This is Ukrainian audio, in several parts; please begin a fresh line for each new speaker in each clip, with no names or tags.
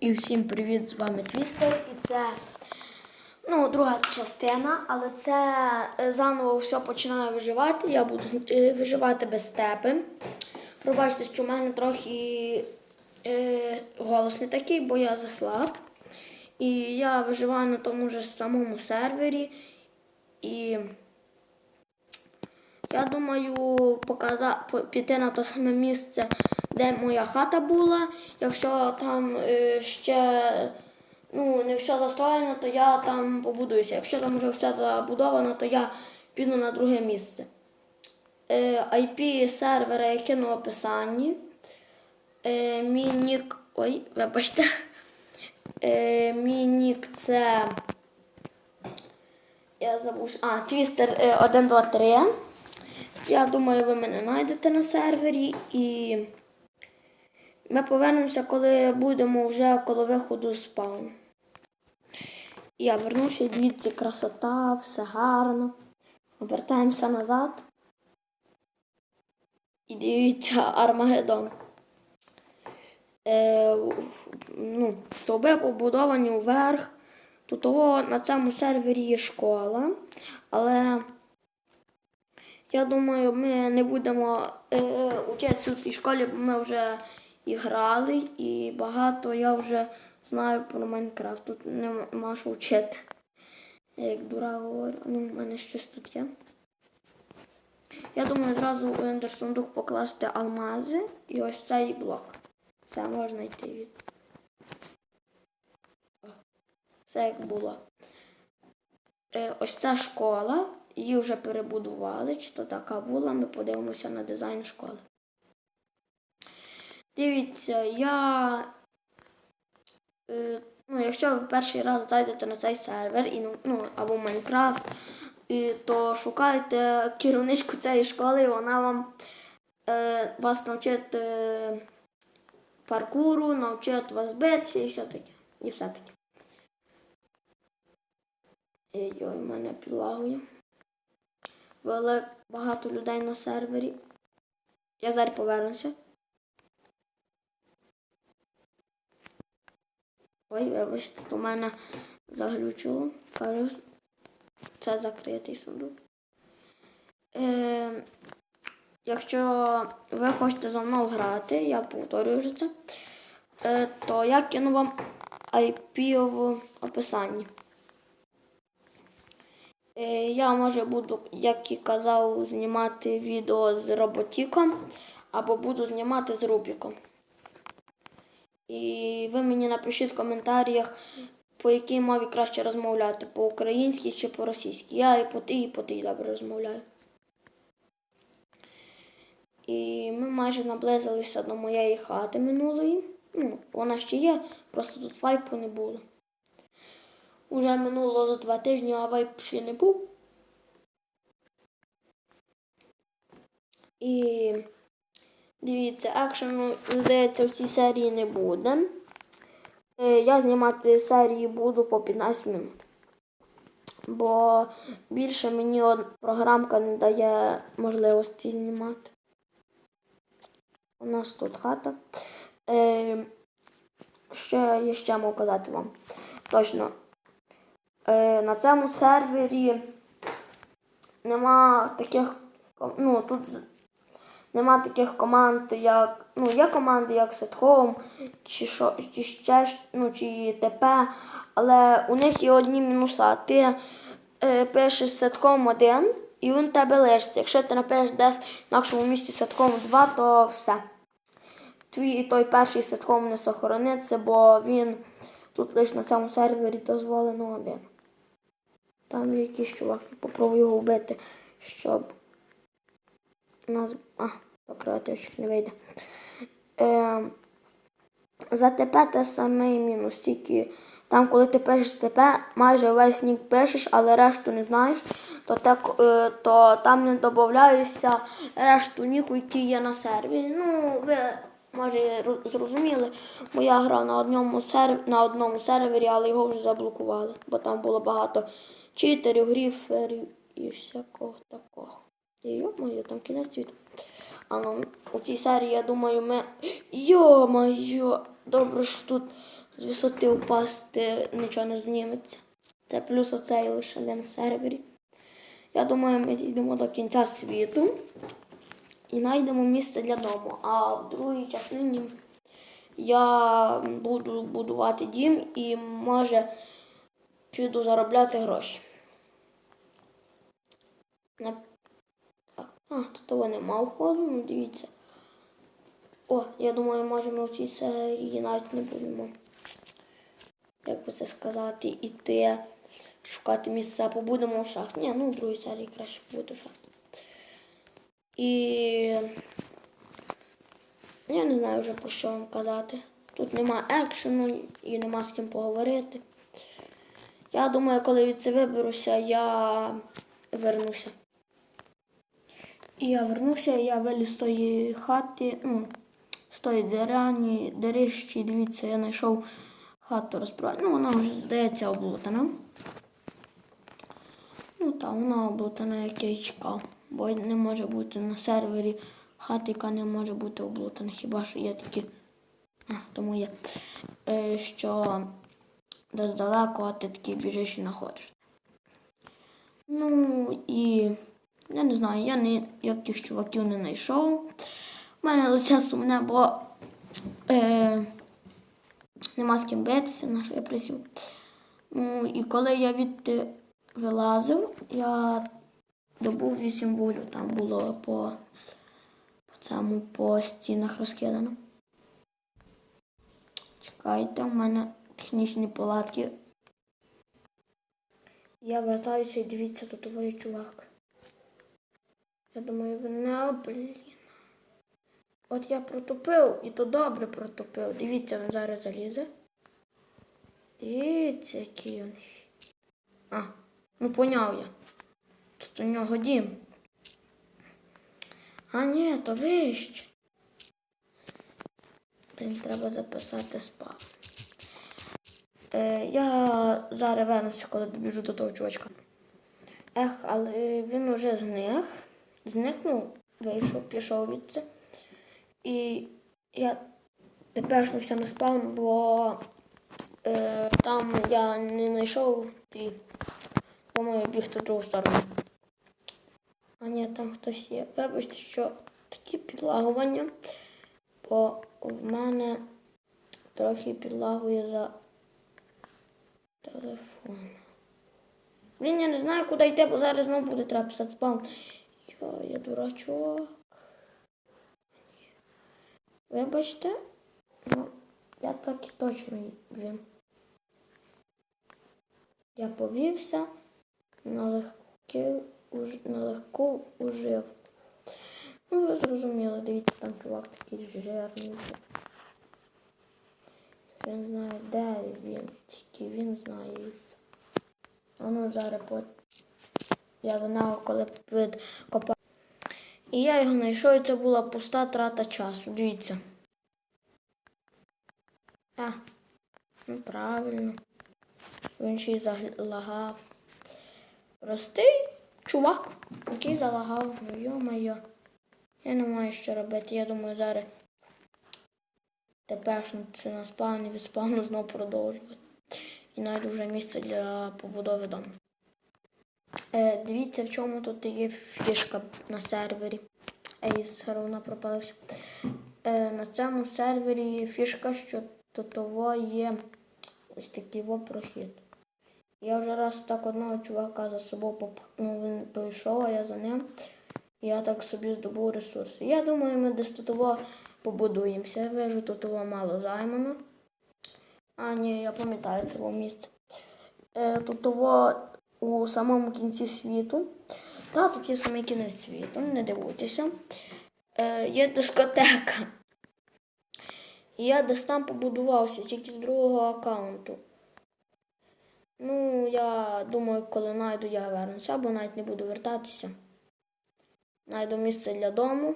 І всім привіт! З вами Твістер. І це ну, друга частина, але це е, заново все починаю виживати. Я буду е, виживати без степи. Пробачте, що в мене трохи е, голос не такий, бо я заслаб. І я виживаю на тому ж самому сервері. І я думаю показа... піти на те саме місце, де моя хата була. Якщо там е, ще ну, не все застроєно, то я там побудуюся. Якщо там вже все забудовано, то я піду на друге місце. Е, IP сервера я в описанні. Е, мій нік. Ой, вибачте. Мій нік це. Я забув. А, Twister е, 1, 2, 3. Я думаю, ви мене знайдете на сервері і ми повернемося, коли будемо вже коло виходу з спаун. Я вернувся, дивіться, красота, все гарно. Повертаємося назад. І дивіться, Армагеддон. Е, ну, стовби побудовані вверх. Тут того, на цьому сервері є школа, але я думаю, ми не будемо е, вчитися в тій школі, бо ми вже і грали, і багато я вже знаю про Майнкрафт. Тут нема що вчити. Я як дура говорю, ну в мене щось тут є. Я думаю, зразу в ендерсундук покласти алмази і ось цей блок. Це можна йти від. Все як було. Е, ось ця школа, її вже перебудували, чи то така була, ми подивимося на дизайн школи. Дивіться, я. Е, ну, якщо ви перший раз зайдете на цей сервер і, ну, або Майнкрафт, і, то шукайте керівничку цієї школи, і вона вам е, вас навчить е, паркуру, навчить вас битися і все таке. І все таке. Ой, в мене підлагує. Велик багато людей на сервері. Я зараз повернуся. Ой, вибачте, то мене заглючило. Кажу, це закритий сундук. Е, якщо ви хочете за мною грати, я повторюю вже це, е, то я кину вам IP в описанні. Е, Я може буду, як і казав, знімати відео з роботіком або буду знімати з Рубіком. І ви мені напишіть в коментарях, по якій мові краще розмовляти, по українській чи по російській. Я і по тій, і по тій добре розмовляю. І ми майже наблизилися до моєї хати минулої. Ну, вона ще є, просто тут вайпу не було. Уже минуло за два тижні, а вайп ще не був. І дивіться, екшену, здається, в цій серії не буде. Е, Я знімати серії буду по 15 минут. Бо більше мені програмка не дає можливості знімати. У нас тут хата. Е, що я ще можу казати вам? Точно. Е, на цьому сервері нема таких, ну, тут нема таких команд, як, ну, є команди, як Sethome, чи, що, чи ще, ну, чи ТП, але у них є одні мінуса. Ти е, пишеш Setcom 1 і він тебе лишиться. Якщо ти напишеш десь в інакшому місці Setcom 2, то все. Твій той перший ситком не сохраниться, бо він тут лише на цьому сервері дозволено один. Там є якийсь чувак, попробую його вбити, щоб нас. А, закрити, що не вийде. Е, за ТП те самий мінус, тільки там, коли ти пишеш ТП, майже весь нік пишеш, але решту не знаєш, то, так, е, то там не додається решту ніку, які є на сервері. Ну, ви може зрозуміли, бо я грав на одному, серв... на одному сервері, але його вже заблокували, бо там було багато читерів, гріферів і всякого такого. І йо-моє, там кінець світу. А ну, у цій серії, я думаю, ми. Йо-моє! добре, що тут з висоти впасти нічого не зніметься. Це плюс оцей лише один сервері. Я думаю, ми дійдемо до кінця світу і знайдемо місце для дому. А в другій частині я буду будувати дім і може піду заробляти гроші. А, тут того нема входу, ну дивіться. О, я думаю, може ми в цій серії навіть не будемо. Як би це сказати, іти шукати місце, а побудемо в шахті. Ні, ну в другій серії краще буде в шахті. І я не знаю вже про що вам казати. Тут нема екшену і нема з ким поговорити. Я думаю, коли від це виберуся, я вернуся. І я вернувся, я виліз з тої хати, ну, з тої дерані, дерищі, дивіться, я знайшов хату розправити. Ну, вона вже, здається, облутана. Ну так, вона облутана, як я і чекав. Бо не може бути на сервері хати, яка не може бути облутана. Хіба що є такі. А, тому є. Е, що десь далеко, а ти такий біжиш і знаходиш. Ну і я не знаю, я ніяких чуваків не знайшов. У мене лице сумне, бо е, нема з ким битися, на що. Ну, і коли я відти вилазив, я добув 8 волю. Там було по, по цьому по стінах розкидано. Чекайте, у мене технічні палатки. Я вертаюся і дивіться, тут твій чувак. Я думаю, не блін. От я протупив, і то добре протупив. Дивіться, він зараз залізе. Дивіться, який він. А, ну поняв я. Тут у нього дім. А ні, то вище. Блін, треба записати спав. Е, я зараз вернуся, коли добіжу до того чувачка. Ех, але він уже зник. Зникнув, вийшов, пішов від це. І я тепешнувся на спаун, бо е, там я не знайшов і думаю бігти в другу сторону. А ні, там хтось є. Вибачте, що такі підлагування, бо в мене трохи підлагує за телефон. Блін, я не знаю, куди йти, бо зараз знову буде треба писати спаун. Йо, я дурачок. Вибачте, ну, я так і точно він. Я повівся на, легкі, уж- на легку уживку. Ну, ви зрозуміли, дивіться, там чувак такий жирний. Я не знаю, де він, тільки він знає. А ну зараз. Я нього коли підкопав. І я його знайшов, і це була пуста трата часу. Дивіться. А, ну правильно. Він ще й залагав. Простий чувак, який залагав. Ну, Йо-моє. Я не маю що робити. Я думаю, зараз тепешнути на спавн і від спавну знову продовжувати. І знайду вже місце для побудови дому. Е, дивіться, в чому тут є фішка на сервері. Ей, все одно пропалився. Е, на цьому сервері є фішка, що тут є ось такий прохід. Я вже раз так одного чувака за собою попхнув, він прийшов, а я за ним. Я так собі здобув ресурси. Я думаю, ми десь тут побудуємося. Вижу, тут во мало займано. А, ні, я пам'ятаю це во місце. Е, тут во у самому кінці світу. Та, тут є самий кінець світу, не дивуйтеся. Е, є дискотека. Я десь там побудувався, тільки з другого аккаунту. Ну, я думаю, коли знайду, я вернуся, або навіть не буду вертатися. Найду місце для дому,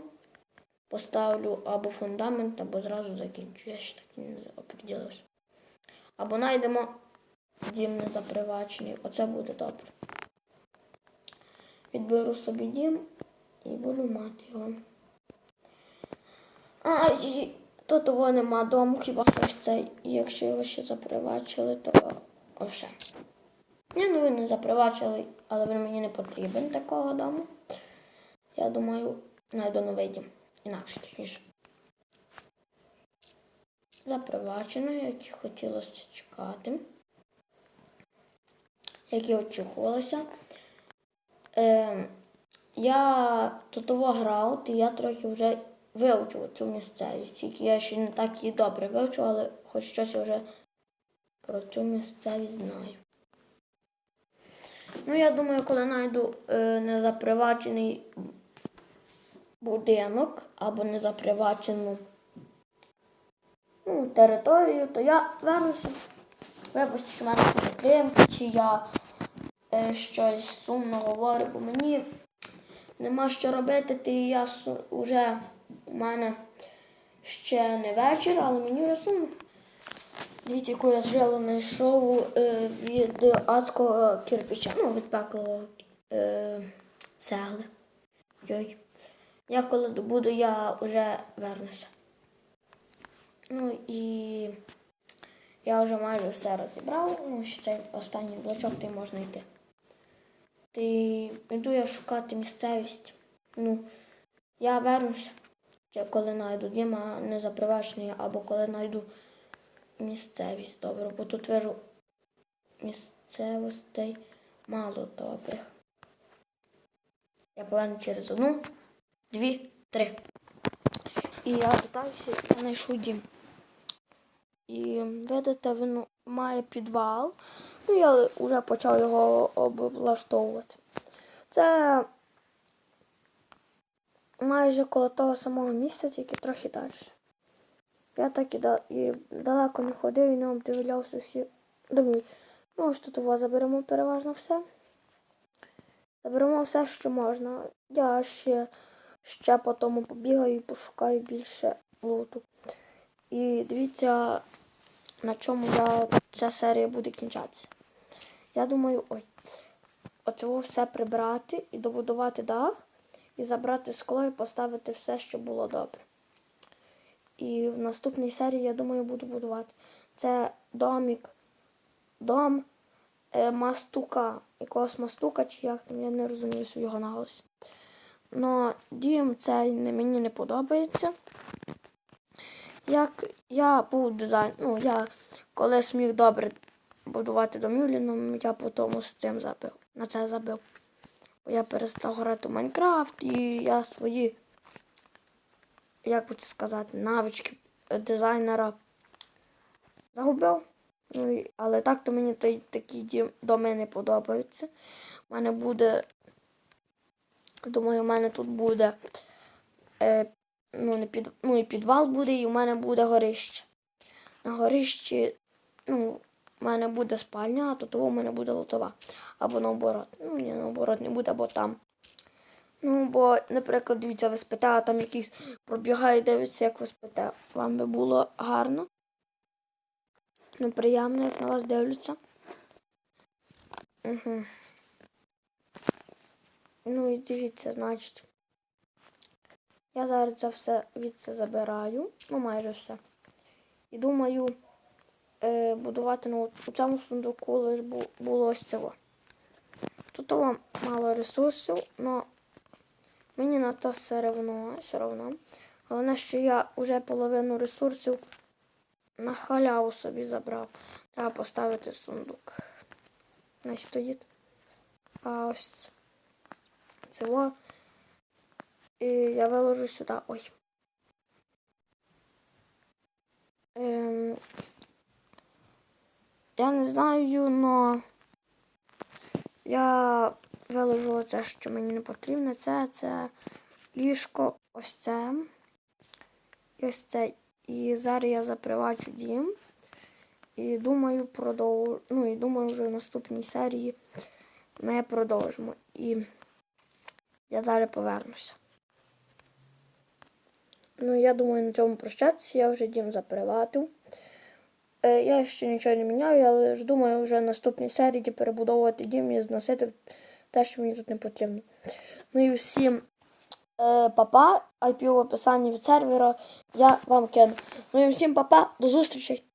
поставлю або фундамент, або зразу закінчу. Я ще так і не оприділився. Або знайдемо дім не запривачений. Оце буде добре. Відберу собі дім і буду мати його. А, і То того нема дому, хіба щось це, якщо його ще запривачили, то вже. Ні, ну ви не запривачили, але він мені не потрібен такого дому. Я думаю, знайду новий дім. Інакше точніше. Запривачено, як і хотілося чекати. Як і очікувалося. Е, я тут грав, і я трохи вже вивчив цю місцевість. Тільки я ще не так її добре вивчив, але хоч щось я вже про цю місцевість знаю. Ну, я думаю, коли знайду е, незапривачений будинок або незапривачену ну, територію, то я вернуся. Вибачте, що в мене це затримки, чи я е, щось сумно говорю, бо мені нема що робити, ти я уже у мене ще не вечір, але мені вже сумно. Дивіться, яку я жилу знайшов е, від адського кирпича, ну, від пеклого е, цегли. Йой. Я коли добуду, я вже вернуся. Ну і я вже майже все розібрав. Ну, ще цей останній блочок, ти можна йти. Ти йду я шукати місцевість. Ну, я вернуся. Коли знайду Діма незапривачений, або коли знайду місцевість добре, бо тут вижу місцевостей мало добрих. Я поверну через одну, дві, три. І я питаюся, я знайшов дім. І видите, він має підвал. Ну, я вже почав його облаштовувати. Це майже коло того самого місця, тільки трохи далі. Я так і, да, і далеко не ходив і не обдивлявся всі доми. Ну, ось тут у вас заберемо переважно все. Заберемо все, що можна. Я ще, ще по тому побігаю і пошукаю більше луту. І дивіться, на чому я, ця серія буде кінчатися. Я думаю, ой, оцього все прибрати і добудувати дах, і забрати скло і поставити все, що було добре. І в наступній серії, я думаю, буду будувати. Це домік, дом е, мастука, якогось мастука, чи як там, я не розумію його наголос. Но дім цей мені не подобається. Як я був дизайн, ну я коли зміг добре будувати домівлі, я потім з цим забив. На це забив. Бо я перестав грати в Майнкрафт і я свої, як би це сказати, навички дизайнера загубив. Ну, але так то мені той, такі доми не подобаються. У мене буде, думаю, у мене тут буде е, ну, не під, ну, і підвал буде, і у мене буде горище. На горищі, ну, у мене буде спальня, а то того у мене буде лотова. Або наоборот. Ну, ні, наоборот, не буде, або там. Ну, бо, наприклад, дивіться, ви спите, а там якийсь пробігає, дивиться, як ви спите. Вам би було гарно. Ну, приємно, як на вас дивляться. Угу. Ну і дивіться, значить. Я зараз це все від це забираю, ну майже все. І думаю е, будувати ну, у цьому сундуку лише було ось цього. Тут вам мало ресурсів, але мені на то все одно, все одно. Головне, що я вже половину ресурсів на халяву собі забрав. Треба поставити сундук. Не стоїть. А ось цього. І я виложу сюди. Ой. Ем, я не знаю, но я виложу це, що мені не потрібно. Це, це ліжко, ось це. І ось це. І зараз я запривачу дім. І думаю, продовжу. Ну і думаю, вже в наступній серії ми продовжимо. І я зараз повернуся. Ну, я думаю, на цьому прощатися. Я вже дім заприватив. Е, я ще нічого не міняю, але ж думаю, вже в наступній серії перебудовувати дім і зносити те, що мені тут не потрібно. Ну і всім е, папа, IP в описанні від сервера я вам кину. Ну і всім папа, до зустрічі!